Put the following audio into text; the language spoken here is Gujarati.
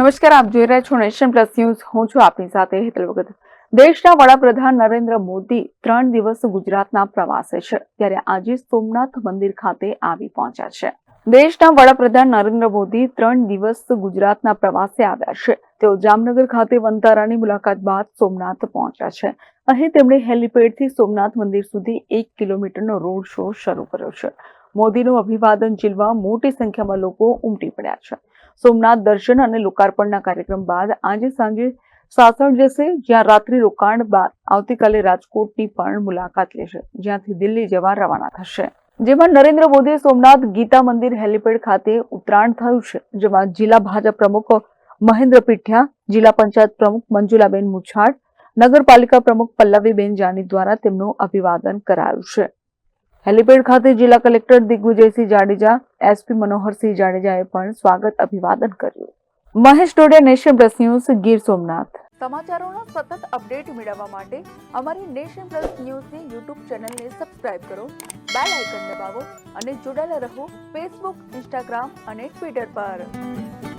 નમસ્કાર, આપ જોઈ રહ્યા છો નેશન પ્લસ ન્યૂઝ. હું છું આપની સાથે હેતલ વગત. દેશના વડાપ્રધાન નરેન્દ્ર મોદી ત્રણ દિવસ ગુજરાતના પ્રવાસે છે, ત્યારે આજે સોમનાથ મંદિર ખાતે આવી પહોંચ્યા છે. દેશના વડાપ્રધાન નરેન્દ્ર મોદી ત્રણ દિવસ ગુજરાતના પ્રવાસે આવ્યા છે. તેઓ જામનગર ખાતે વંતારાની મુલાકાત બાદ સોમનાથ પહોંચ્યા છે. અહીં તેમણે હેલિપેડથી સોમનાથ મંદિર સુધી એક કિલોમીટરનો રોડ શો શરૂ કર્યો છે. મોદીનું અભિવાદન ઝીલવા મોટી સંખ્યામાં લોકો ઉમટી પડ્યા છે. સોમનાથ દર્શન અને લોકાર્પણના કાર્યક્રમ બાદ આજે સાંજે સાસણ જશે, જ્યાં રાત્રિ રોકાણ બાદ આવતીકાલે રાજકોટની પણ મુલાકાત લેશે. જ્યાંથી દિલ્હી જવા રવાના થશે. જેમાં નરેન્દ્ર મોદીએ સોમનાથ ગીતા મંદિર હેલિપેડ ખાતે ઉતરાણ થયું છે, જેમાં જિલ્લા ભાજપ પ્રમુખ મહેન્દ્ર પીઠિયા, જિલ્લા પંચાયત પ્રમુખ મંજુલાબેન મુછાડ નગરપાલિકા પ્રમુખ પલ્લવીબેન જાની દ્વારા તેમનું અભિવાદન કરાયું છે. હેલિપેડ ખાતે જિલ્લા કલેક્ટર દિગ્વિજયસિંહ જાડેજા એસપી મનોહરસિંહ જાડેજાએ પણ સ્વાગત અભિવાદન કર્યું. Mahesh Dodiya, nation plus news, Gir Somnath. સમાચારોનો સતત અપડેટ મેળવવા માટે અમારી નેશન પ્લસ ન્યૂઝની યુટ્યુબ ચેનલને સબસ્ક્રાઇબ કરો, બેલ આઇકન દબાવો અને જોડાયેલા રહો ફેસબુક, ઇન્સ્ટાગ્રામ અને ટ્વિટર પર.